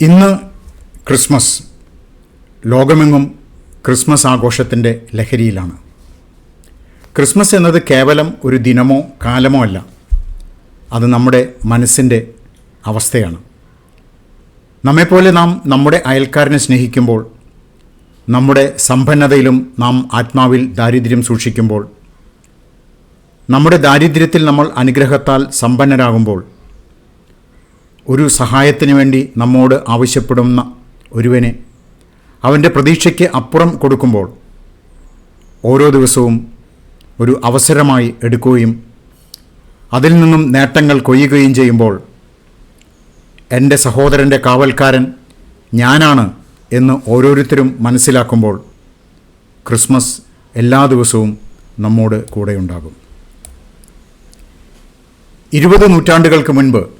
ഇന്ന് ക്രിസ്മസ്. ലോകമെങ്ങും ക്രിസ്മസ് ആഘോഷത്തിന്റെ ലഹരിയിലാണ്. ക്രിസ്മസ് എന്നത് കേവലം ഒരു ദിനമോ കാലമോ അല്ല. അത് നമ്മുടെ മനസ്സിന്റെ അവസ്ഥയാണ്. നമ്മെപ്പോലെ നാം നമ്മുടെ അയൽക്കാരനെ സ്നേഹിക്കുമ്പോൾ നമ്മുടെ സമ്പന്നതയിലും നാം ആത്മാവിൽ ദാരിദ്ര്യം സൂക്ഷിക്കുമ്പോൾ നമ്മുടെ ദാരിദ്ര്യത്തിൽ നമ്മൾ അനുഗ്രഹത്താൽ സമ്പന്നരാകുമ്പോൾ ഒരു സഹായത്തിന് വേണ്ടി നമ്മോട് ആവശ്യപ്പെടുന്ന ഒരുവനെ അവന്റെ പ്രതീക്ഷയ്ക്ക് അപ്പുറം കൊടുക്കുമ്പോൾ ഓരോ ദിവസവും ഒരു അവസരമായി എടുക്കുകയും അതിൽ നിന്നും നേട്ടങ്ങൾ കൊയ്യുകയും ചെയ്യുമ്പോൾ എന്റെ സഹോദരന്റെ കാവൽക്കാരൻ ഞാനാണ് എന്ന് ഓരോരുത്തരും മനസ്സിലാക്കുമ്പോൾ ക്രിസ്മസ് എല്ലാ ദിവസവും നമ്മോട് കൂടെയുണ്ടാകും. ഇരുപത് നൂറ്റാണ്ടുകൾക്ക് മുൻപ്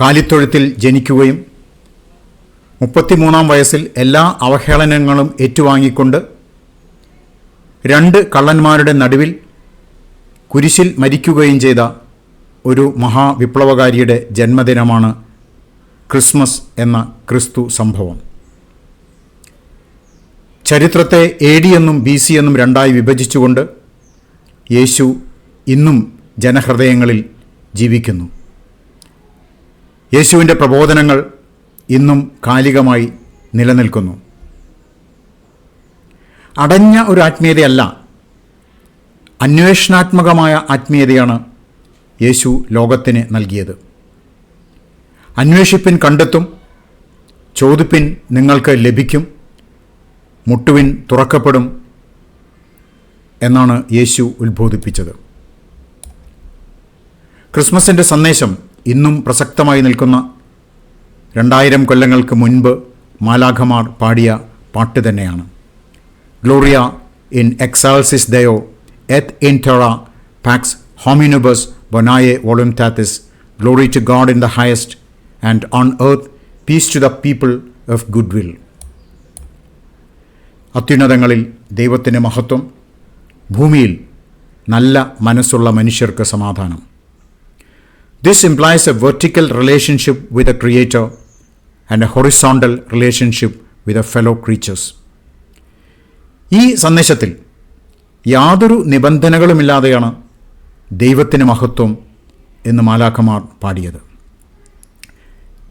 കാലിത്തൊഴുത്തിൽ ജനിക്കുകയും മുപ്പത്തിമൂന്നാം വയസ്സിൽ എല്ലാ അവഹേളനങ്ങളും ഏറ്റുവാങ്ങിക്കൊണ്ട് രണ്ട് കള്ളന്മാരുടെ നടുവിൽ കുരിശിൽ മരിക്കുകയും ചെയ്ത ഒരു മഹാവിപ്ലവകാരിയുടെ ജന്മദിനമാണ് ക്രിസ്മസ് എന്ന ക്രിസ്തു സംഭവം. ചരിത്രത്തെ എ ഡി എന്നും ബി സി എന്നും രണ്ടായി വിഭജിച്ചുകൊണ്ട് യേശു ഇന്നും ജനഹൃദയങ്ങളിൽ ജീവിക്കുന്നു. യേശുവിന്റെ പ്രബോധനങ്ങൾ ഇന്നും കാലികമായി നിലനിൽക്കുന്നു. അടഞ്ഞ ഒരു ആത്മീയതയല്ല അന്വേഷണാത്മകമായ ആത്മീയതയാണ് യേശു ലോകത്തിന് നൽകിയത്. അന്വേഷിപ്പിൻ കണ്ടെത്തും ചോദിപ്പിൻ നിങ്ങൾക്ക് ലഭിക്കും മുട്ടുവിൻ തുറക്കപ്പെടും എന്നാണ് യേശു ഉത്ബോധിപ്പിച്ചത്. ക്രിസ്മസിന്റെ സന്ദേശം ഇന്നും പ്രസക്തമായി നിൽക്കുന്ന രണ്ടായിരം കൊല്ലങ്ങൾക്ക് മുൻപ് മാലാഖമാർ പാടിയ പാട്ട് തന്നെയാണ്. ഗ്ലോറിയ ഇൻ എക്സാൽസിസ് ദയോ എത്ത് ഇൻ ടെറ പാക്സ് ഹോമിനുബസ് ബൊനായെ വോളുംതാത്തിസ് glory to God in the highest and on earth peace to the people of good will അത്യുന്നതങ്ങളിൽ ദൈവത്തിന്റെ മഹത്വം ഭൂമിയിൽ നല്ല മനസ്സുള്ള മനുഷ്യർക്ക് സമാധാനം. This implies a vertical relationship with the Creator and a horizontal relationship with the fellow creatures. ഈ സന്ദേശത്തിൽ യാതൊരു നിബന്ധനകളുമില്ലാതെയാണ് ദൈവത്തിന് മഹത്വം എന്ന് മാലാഖമാർ പാടിയത്.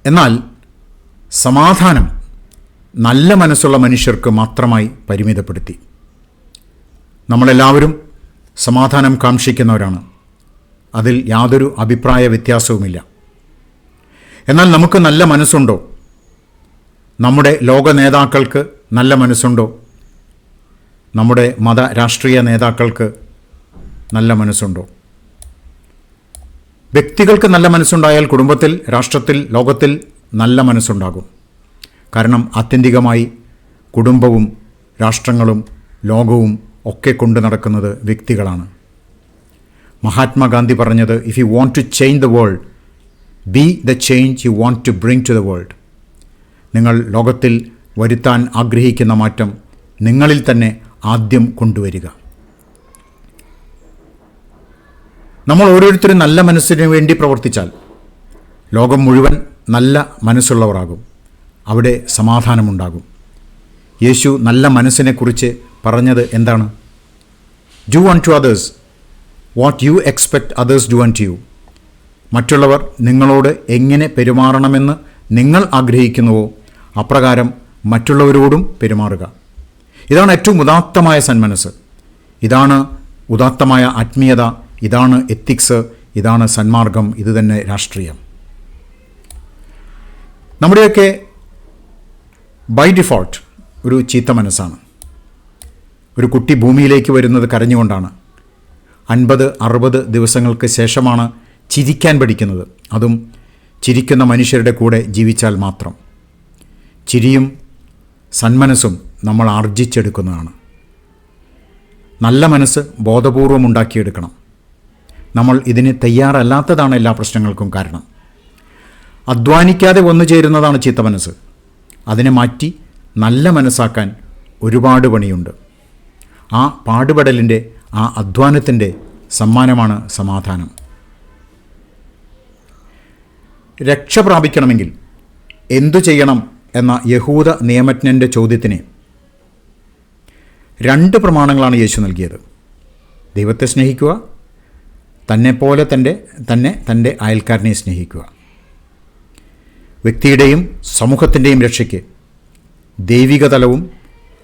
എന്നാൽ സമാധാനം നല്ല മനസ്സുള്ള മനുഷ്യർക്ക് മാത്രമായി പരിമിതപ്പെടുത്തി. നമ്മളെല്ലാവരും സമാധാനം കാക്ഷിക്കുന്നവരാണ്. അതിൽ യാതൊരു അഭിപ്രായ വ്യത്യാസവുമില്ല. എന്നാൽ നമുക്ക് നല്ല മനസ്സുണ്ടോ? നമ്മുടെ ലോക നേതാക്കൾക്ക് നല്ല മനസ്സുണ്ടോ? നമ്മുടെ മത രാഷ്ട്രീയ നേതാക്കൾക്ക് നല്ല മനസ്സുണ്ടോ? വ്യക്തികൾക്ക് നല്ല മനസ്സുണ്ടായാൽ കുടുംബത്തിൽ രാഷ്ട്രത്തിൽ ലോകത്തിൽ നല്ല മനസ്സുണ്ടാകും. കാരണം ആത്യന്തികമായി കുടുംബവും രാഷ്ട്രങ്ങളും ലോകവും ഒക്കെ കൊണ്ടു നടക്കുന്നത് വ്യക്തികളാണ്. മഹാത്മാഗാന്ധി പറഞ്ഞത് if you want to change the world be the change you want to bring to the world നിങ്ങൾ ലോകത്തിൽ വരുത്താൻ ആഗ്രഹിക്കുന്ന മാറ്റം നിങ്ങളിൽ തന്നെ ആദ്യം കൊണ്ടുവരിക. നമ്മൾ ഓരോരുത്തരും നല്ല മനസ്സിന് വേണ്ടി പ്രവർത്തിച്ചാൽ ലോകം മുഴുവൻ നല്ല മനസ്സുള്ളവരാകും. അവിടെ സമാധാനമുണ്ടാകും. യേശു നല്ല മനസ്സിനെക്കുറിച്ച് പറഞ്ഞത് എന്താണ്? Do unto others what you expect others do and you മറ്റുള്ളവർ നിങ്ങളോട് എങ്ങനെ പെരുമാറണമെന്ന് നിങ്ങൾ ആഗ്രഹിക്കുന്നുവോ അപ്രകാരം മറ്റുള്ളവരോടും പെരുമാറുക. ഇതാണ് ഏറ്റവും ഉദാത്തമായ സന്മനസ് ഇതാണ് ഉദാത്തമായ ആത്മീയത. ഇതാണ് എത്തിക്സ് ഇതാണ് സന്മാർഗം. ഇത് തന്നെ രാഷ്ട്രീയം. നമ്മുടെയൊക്കെ ബൈ ഡിഫോൾട്ട് ഒരു ചീത്ത മനസ്സാണ്. ഒരു കുട്ടി ഭൂമിയിലേക്ക് വരുന്നത് കരഞ്ഞുകൊണ്ടാണ്. അൻപത് അറുപത് ദിവസങ്ങൾക്ക് ശേഷമാണ് ചിരിക്കാൻ പഠിക്കുന്നത്. അതും ചിരിക്കുന്ന മനുഷ്യരുടെ കൂടെ ജീവിച്ചാൽ മാത്രം. ചിരിയും സന്മനസ്സും നമ്മൾ ആർജിച്ചെടുക്കുന്നതാണ്. നല്ല മനസ്സ് ബോധപൂർവം ഉണ്ടാക്കിയെടുക്കണം. നമ്മൾ ഇതിന് തയ്യാറല്ലാത്തതാണ് എല്ലാ പ്രശ്നങ്ങൾക്കും കാരണം. അധ്വാനിക്കാതെ വന്നു ചേരുന്നതാണ് ചീത്ത മനസ്സ്. അതിനെ മാറ്റി നല്ല മനസ്സാക്കാൻ ഒരുപാട് പണിയുണ്ട്. ആ പാടുപെടലിന്റെ ആ അധ്വാനത്തിന്റെ സമ്മാനമാണ് സമാധാനം. രക്ഷ പ്രാപിക്കണമെങ്കിൽ എന്തു ചെയ്യണം എന്ന യഹൂദ നിയമജ്ഞന്റെ ചോദ്യത്തിന് രണ്ട് പ്രമാണങ്ങളാണ് യേശു നൽകിയത്. ദൈവത്തെ സ്നേഹിക്കുക തന്നെപ്പോലെ തന്റെ തന്നെ തന്റെ അയൽക്കാരനെ സ്നേഹിക്കുക. വ്യക്തിയുടെയും സമൂഹത്തിന്റെയും രക്ഷയ്ക്ക് ദൈവിക തലവും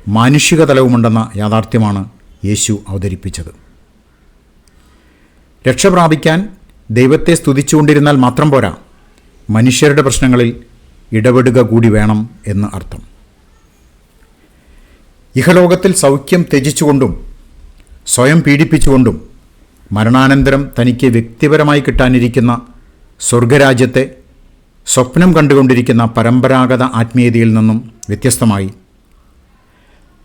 മാനുഷിക തലവുമുണ്ടെന്ന യാഥാർത്ഥ്യമാണ് യേശു അവതരിപ്പിച്ചത്. രക്ഷ പ്രാപിക്കാൻ ദൈവത്തെ സ്തുതിച്ചുകൊണ്ടിരുന്നാൽ മാത്രം പോരാ. മനുഷ്യരുടെ പ്രശ്നങ്ങളിൽ ഇടപെടുക കൂടി വേണം എന്ന് അർത്ഥം. ഇഹലോകത്തിൽ സൗഖ്യം ത്യജിച്ചുകൊണ്ടും സ്വയം പീഡിപ്പിച്ചുകൊണ്ടും മരണാനന്തരം തനിക്ക് വ്യക്തിപരമായി കിട്ടാനിരിക്കുന്ന സ്വർഗരാജ്യത്തെ സ്വപ്നം കണ്ടുകൊണ്ടിരിക്കുന്ന പരമ്പരാഗത ആത്മീയതയിൽ നിന്നും വ്യത്യസ്തമായി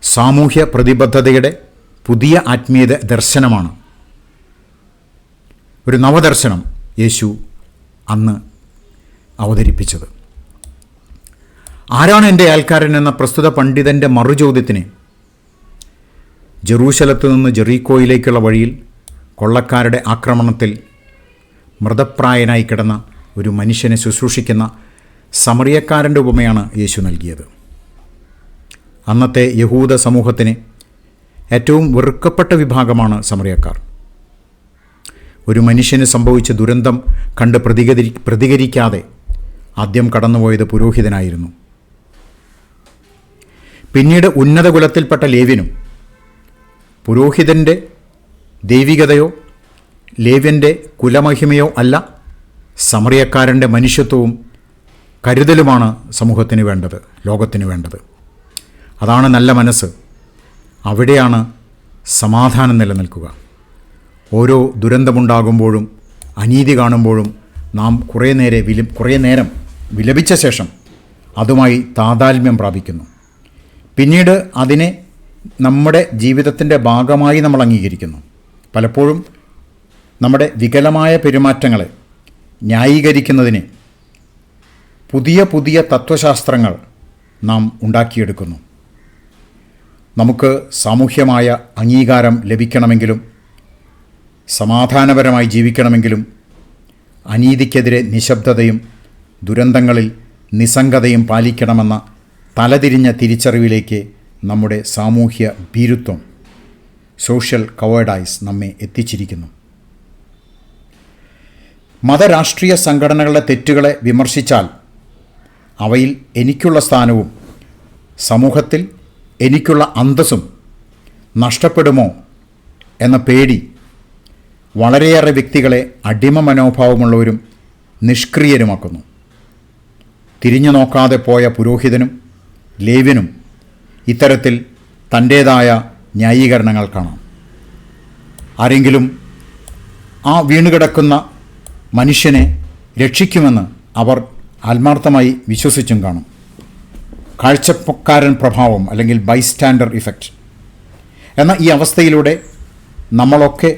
സാമൂഹ്യ പ്രതിബദ്ധതയുടെ പുതിയ ആത്മീയത ദർശനമാണ്. ഒരു നവദർശനം യേശു അന്ന് അവതരിപ്പിച്ചത്. ആരാണ് എന്റെ അയൽക്കാരൻ എന്ന പ്രസ്തുത പണ്ഡിതന്റെ മറുചോദ്യത്തിന്? ജെറൂശലത്ത് നിന്ന് ജെറീക്കോയിലേക്കുള്ള വഴിയിൽ കൊള്ളക്കാരുടെ ആക്രമണത്തിൽ മൃതപ്രായനായി കിടന്ന ഒരു മനുഷ്യനെ ശുശ്രൂഷിക്കുന്ന സമറിയക്കാരന്റെ ഉപമയാണ് യേശു നൽകിയത്. അന്നത്തെ യഹൂദ സമൂഹത്തിന് ഏറ്റവും വെറുക്കപ്പെട്ട വിഭാഗമാണ് സമറിയക്കാർ. ഒരു മനുഷ്യന് സംഭവിച്ച ദുരന്തം കണ്ട് പ്രതികരി പ്രതികരിക്കാതെ ആദ്യം കടന്നുപോയത് പുരോഹിതനായിരുന്നു. പിന്നീട് ഉന്നത കുലത്തിൽപ്പെട്ട ലേവ്യനും പുരോഹിതന്റെ ദൈവികതയോ ലേവ്യന്റെ കുലമഹിമയോ അല്ല സമറിയക്കാരന്റെ മനുഷ്യത്വവും കരുതലുമാണ് സമൂഹത്തിന് വേണ്ടത് ലോകത്തിന് വേണ്ടത്. അതാണ് നല്ല മനസ്സ്. അവിടെയാണ് സമാധാനം നിലനിൽക്കുക. ഓരോ ദുരന്തമുണ്ടാകുമ്പോഴും അനീതി കാണുമ്പോഴും നാം കുറേ നേരെ വില കുറേ നേരം വിലപിച്ച ശേഷം അതുമായി താതാത്മ്യം പ്രാപിക്കുന്നു. പിന്നീട് അതിനെ നമ്മുടെ ജീവിതത്തിന്റെ ഭാഗമായി നമ്മൾ അംഗീകരിക്കുന്നു. പലപ്പോഴും നമ്മുടെ വികലമായ പെരുമാറ്റങ്ങളെ ന്യായീകരിക്കുന്നതിന് പുതിയ പുതിയ തത്വശാസ്ത്രങ്ങൾ നാം ഉണ്ടാക്കിയെടുക്കുന്നു. നമുക്ക് സാമൂഹ്യമായ അംഗീകാരം ലഭിക്കണമെങ്കിലും സമാധാനപരമായി ജീവിക്കണമെങ്കിലും അനീതിക്കെതിരെ നിശബ്ദതയും ദുരന്തങ്ങളിൽ നിസ്സംഗതയും പാലിക്കണമെന്ന തലതിരിഞ്ഞ തിരിച്ചറിവിലേക്ക് നമ്മുടെ സാമൂഹ്യ ഭീരുത്വം സോഷ്യൽ കവേഡൈസ് നമ്മെ എത്തിച്ചിരിക്കുന്നു. മതരാഷ്ട്രീയ സംഘടനകളുടെ തെറ്റുകളെ വിമർശിച്ചാൽ അവയിൽ എനിക്കുള്ള സ്ഥാനവും സമൂഹത്തിൽ എനിക്കുള്ള അന്തസ്സും നഷ്ടപ്പെടുമോ എന്ന പേടി വളരെയേറെ വ്യക്തികളെ അടിമ മനോഭാവമുള്ളവരും നിഷ്ക്രിയരുമാക്കുന്നു. തിരിഞ്ഞു നോക്കാതെ പോയ പുരോഹിതനും ലേവ്യനും ഇത്തരത്തിൽ തന്റേതായ ന്യായീകരണങ്ങൾ കാണാം. ആരെങ്കിലും ആ വീണുകിടക്കുന്ന മനുഷ്യനെ രക്ഷിക്കുമെന്ന് അവർ ആത്മാർത്ഥമായി വിശ്വസിച്ചും കാണും. കാഴ്ചക്കാരൻ പ്രഭാവം അല്ലെങ്കിൽ ബൈസ്റ്റാൻഡർ ഇഫക്റ്റ് എന്ന ഈ അവസ്ഥയിലൂടെ നമ്മളൊക്കെ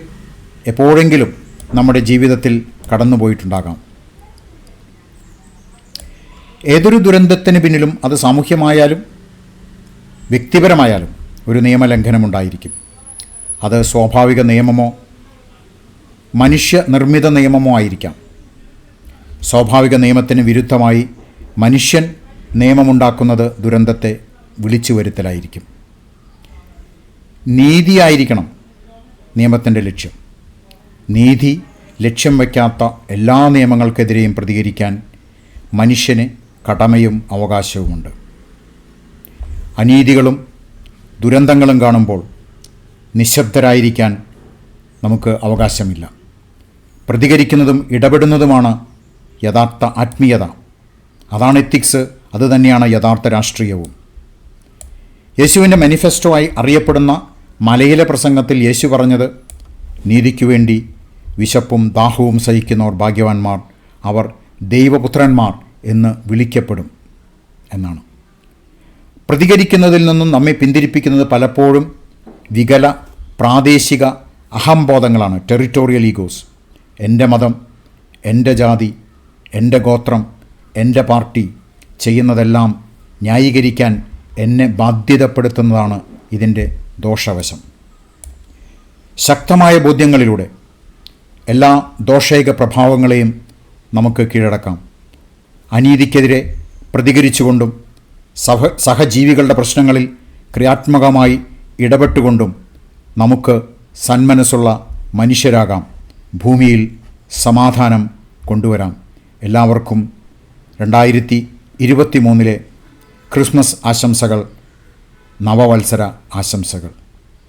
എപ്പോഴെങ്കിലും നമ്മുടെ ജീവിതത്തിൽ കടന്നുപോയിട്ടുണ്ടാകാം. ഏതൊരു ദുരന്തത്തിന് പിന്നിലും അത് സാമൂഹ്യമായാലും വ്യക്തിപരമായാലും ഒരു നിയമലംഘനമുണ്ടായിരിക്കും. അത് സ്വാഭാവിക നിയമമോ മനുഷ്യ നിർമ്മിത നിയമമോ ആയിരിക്കാം. സ്വാഭാവിക നിയമത്തിന് വിരുദ്ധമായി മനുഷ്യൻ നിയമമുണ്ടാക്കുന്നത് ദുരന്തത്തെ വിളിച്ചു വരുത്തലായിരിക്കും. നീതിയായിരിക്കണം നിയമത്തിന്റെ ലക്ഷ്യം. നീതി ലക്ഷ്യം വയ്ക്കാത്ത എല്ലാ നിയമങ്ങൾക്കെതിരെയും പ്രതികരിക്കാൻ മനുഷ്യന് കടമയും അവകാശവുമുണ്ട്. അനീതികളും ദുരന്തങ്ങളും കാണുമ്പോൾ നിശബ്ദരായിരിക്കാൻ നമുക്ക് അവകാശമില്ല. പ്രതികരിക്കുന്നതും ഇടപെടുന്നതുമാണ് യഥാർത്ഥ ആത്മീയത. അതാണ് എത്തിക്സ് അതുതന്നെയാണ് യഥാർത്ഥ രാഷ്ട്രീയവും. യേശുവിന്റെ മാനിഫെസ്റ്റോ ആയി അറിയപ്പെടുന്ന മലയിലെ പ്രസംഗത്തിൽ യേശു പറഞ്ഞത് നീതിക്കു വേണ്ടി വിശപ്പും ദാഹവും സഹിക്കുന്നവർ ഭാഗ്യവാന്മാർ അവർ ദൈവപുത്രന്മാർ എന്ന് വിളിക്കപ്പെടും എന്നാണ്. പ്രതികരിക്കുന്നതിൽ നിന്നും നമ്മെ പിന്തിരിപ്പിക്കുന്നത് പലപ്പോഴും വികല പ്രാദേശിക അഹംബോധങ്ങളാണ്. ടെറിട്ടോറിയൽ ഈഗോസ് എന്റെ മതം എന്റെ ജാതി എന്റെ ഗോത്രം എന്റെ പാർട്ടി ചെയ്യുന്നതെല്ലാം ന്യായീകരിക്കാൻ എന്നെ ബാധ്യതപ്പെടുത്തുന്നതാണ് ഇതിന്റെ ദോഷവശം. ശക്തമായ ബോധ്യങ്ങളിലൂടെ എല്ലാ ദോഷൈക പ്രഭാവങ്ങളെയും നമുക്ക് കീഴടക്കാം. അനീതിക്കെതിരെ പ്രതികരിച്ചുകൊണ്ടും സഹ സഹജീവികളുടെ പ്രശ്നങ്ങളിൽ ക്രിയാത്മകമായി ഇടപെട്ടുകൊണ്ടും നമുക്ക് സന്മനസ്സുള്ള മനുഷ്യരാകാം. ഭൂമിയിൽ സമാധാനം കൊണ്ടുവരാം. എല്ലാവർക്കും രണ്ടായിരത്തി ഇരുപത്തി മൂന്നിലെ ക്രിസ്മസ് ആശംസകൾ നവവത്സര ആശംസകൾ.